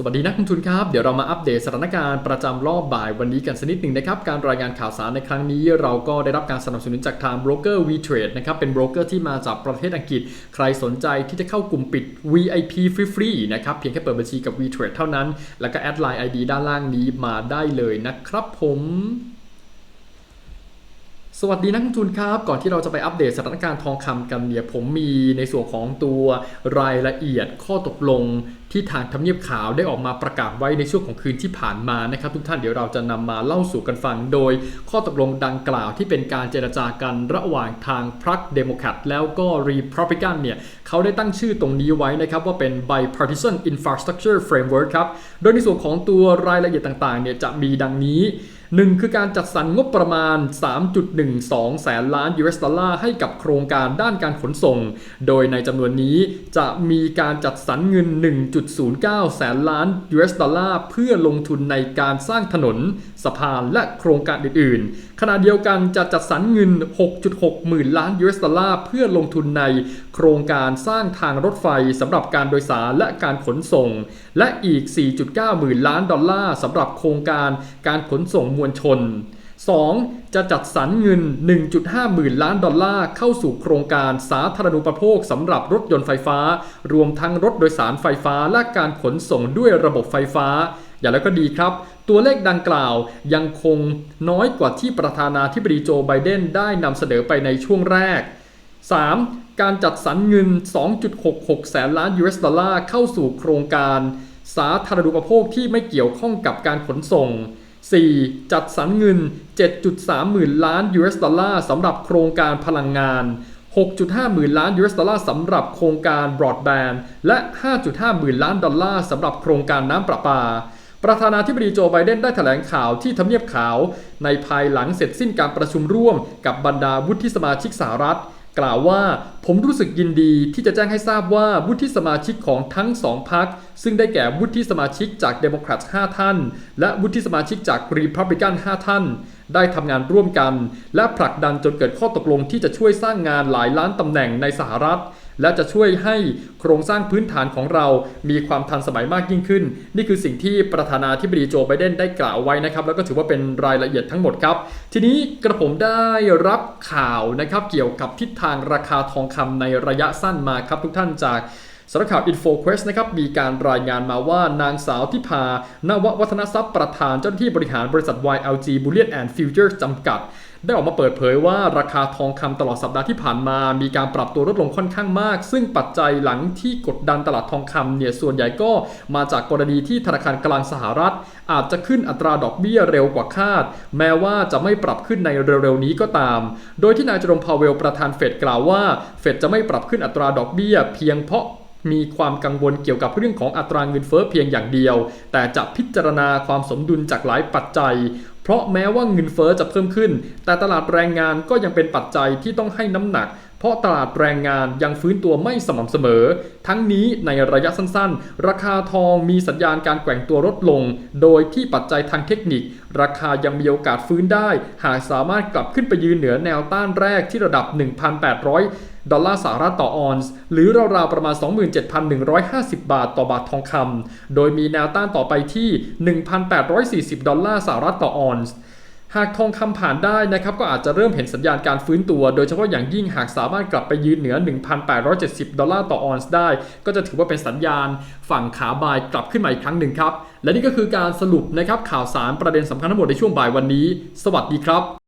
สวัสดีนักลงทุนครับ เดี๋ยวเรามาอัปเดตสถานการณ์ประจำรอบบ่ายวันนี้กันสักนิดหนึ่งนะครับ การรายงานข่าวสารในครั้งนี้ เราก็ได้รับการสนับสนุนจากทางโบรกเกอร์ VTrade นะครับ เป็นโบรกเกอร์ที่มาจากประเทศอังกฤษ ใครสนใจที่จะเข้ากลุ่มปิด VIP ฟรีๆนะครับ เพียงแค่เปิดบัญชีกับ VTrade เท่านั้น แล้วก็แอดไลน์ ID ด้านล่างนี้มาได้เลยนะครับผม สวัสดีนักลงทุนครับ ก่อนที่เราจะไปอัปเดตสถานการณ์ทองคำกันเนี่ยผมมีในส่วนของตัวรายละเอียดข้อตกลงที่ทางทำเนียบขาวได้ออกมาประกาศไว้ในช่วงของคืนที่ผ่านมานะครับ ทุกท่านเดี๋ยวเราจะนำมาเล่าสู่กันฟัง โดยข้อตกลงดังกล่าวที่เป็นการเจรจากันระหว่างทางพรรคเดโมแครตแล้วก็รีพับลิกันเนี่ยเขาได้ตั้งชื่อตรงนี้ไว้นะครับ ว่าเป็น bipartisan infrastructure framework ครับ โดยในส่วนของตัวรายละเอียดต่างๆเนี่ยจะมีดังนี้ หนึ่งคือการจัดสรรงบประมาณ 3.12 แสนล้าน US ดอลลาร์ให้กับโครงการด้านการขนส่ง โดยในจำนวนนี้จะมีการจัดสรรเงิน 1.09 แสนล้าน US ดอลลาร์เพื่อลงทุนในการสร้างถนน สะพานและโครงการอื่น ๆ ขณะเดียวกันจะจัดสรรเงิน 6.6 หมื่นล้าน US ดอลลาร์เพื่อลงทุนในโครงการสร้างทางรถไฟสำหรับการโดยสารและการขนส่ง และอีก 4.9 หมื่นล้านดอลลาร์สำหรับโครงการการขนส่งมวลชน 2. จะจัดสรรเงิน 1.5 หมื่นล้านดอลลาร์เข้าสู่โครงการสาธารณูปโภคสำหรับรถยนต์ไฟฟ้า รวมทั้งรถโดยสารไฟฟ้าและการขนส่งด้วยระบบไฟฟ้า อย่างไรก็ดีครับ ตัวเลขดังกล่าวยังคงน้อยกว่าที่ประธานาธิบดีโจไบเดนได้นำเสนอไปในช่วงแรก 3. การจัดสรรเงิน 2.66 แสนล้าน US ดอลลาร์เข้าสู่โครงการ สาธารณูปโภคที่ไม่เกี่ยวข้องกับการขนส่ง 4. จัดสรรเงิน 7.3 หมื่นล้าน US ดอลลาร์สำหรับโครงการพลังงาน 6.5 หมื่นล้าน US ดอลลาร์สำหรับโครงการบรอดแบนด์และ 5.5 หมื่นล้านดอลลาร์สำหรับโครงการน้ำประปา ประธานาธิบดีโจไบเดนได้แถลงข่าวที่ทำเนียบขาว ในภายหลังเสร็จสิ้นการประชุมร่วมกับบรรดาวุฒิสมาชิกสหรัฐ กล่าวว่าผมรู้สึกยินดีที่จะแจ้งให้ทราบว่าวุฒิสมาชิกของทั้งสองพรรคซึ่งได้แก่วุฒิสมาชิกจากเดโมแครต5 ท่าน และวุฒิสมาชิกจากรีพับลิกัน5 ท่าน ได้ทำงานร่วมกัน และผลักดันจนเกิดข้อตกลงที่จะช่วยสร้างงานหลายล้านตำแหน่งในสหรัฐ และจะช่วยให้โครงสร้างพื้นฐานของเรามีความทันสมัยมากยิ่งขึ้น นี่คือสิ่งที่ประธานาธิบดีโจไบเดนได้กล่าวไว้นะครับ แล้วก็ถือว่าเป็นรายละเอียดทั้งหมดครับ ทีนี้กระผมได้รับข่าวนะครับเกี่ยวกับทิศทางราคาทองคำในระยะสั้นมาครับทุกท่านจาก สำนักข่าว InfoQuest นะครับมีการรายงานมาว่านางสาวทิพานววัฒนทรัพย์ประธานเจ้าหน้าที่บริหารบริษัท YLG Bullion and Futures จำกัดได้ออกมาเปิดเผยว่าราคาทองคำตลอดสัปดาห์ที่ผ่านมา มีการปรับตัวลดลงค่อนข้างมาก ซึ่งปัจจัยหลังที่กดดันตลาดทองคำเนี่ยส่วนใหญ่ก็มาจากกรณีที่ธนาคารกลางสหรัฐ อาจจะขึ้นอัตราดอกเบี้ยเร็วกว่าคาด แม้ว่าจะไม่ปรับขึ้นในเร็วๆนี้ก็ตาม โดยที่นายจรมพาเวลประธานเฟดกล่าวว่าเฟดจะไม่ปรับขึ้นอัตราดอกเบี้ย เพียงเพราะ มีความกังวลเกี่ยวกับเรื่องของอัตราเงินเฟ้อเพียงอย่างเดียว แต่จะพิจารณาความสมดุลจากหลายปัจจัย เพราะแม้ว่าเงินเฟ้อจะเพิ่มขึ้น แต่ตลาดแรงงานก็ยังเป็นปัจจัยที่ต้องให้น้ำหนักเพราะตลาดแรงงานยังฟื้นตัวไม่สม่ำเสมอ ทั้งนี้ในระยะสั้นๆ ราคาทองมีสัญญาณการแกว่งตัวลดลง โดยที่ปัจจัยทางเทคนิค ราคายังมีโอกาสฟื้นได้ หากสามารถกลับขึ้นไปยืนเหนือแนวต้านแรกที่ระดับ 1,800 ดอลลาร์สหรัฐต่อออนซ์หรือราวๆประมาณ 27,150 บาทต่อบาททองคำโดยมีแนวต้านต่อไปที่ 1,840 ดอลลาร์สหรัฐต่อออนซ์หากทองคำผ่านได้นะครับก็อาจจะเริ่มเห็นสัญญาณการฟื้นตัว โดยเฉพาะอย่างยิ่งหากสามารถกลับไปยืนเหนือ 1,870 ดอลลาร์ต่อออนซ์ได้ ก็จะถือว่าเป็นสัญญาณฝั่งขาบายกลับขึ้นมาอีกครั้งหนึ่งครับ และนี่ก็คือการสรุปนะครับข่าวสารประเด็นสำคัญทั้งหมดในช่วงบ่ายวันนี้ สวัสดีครับ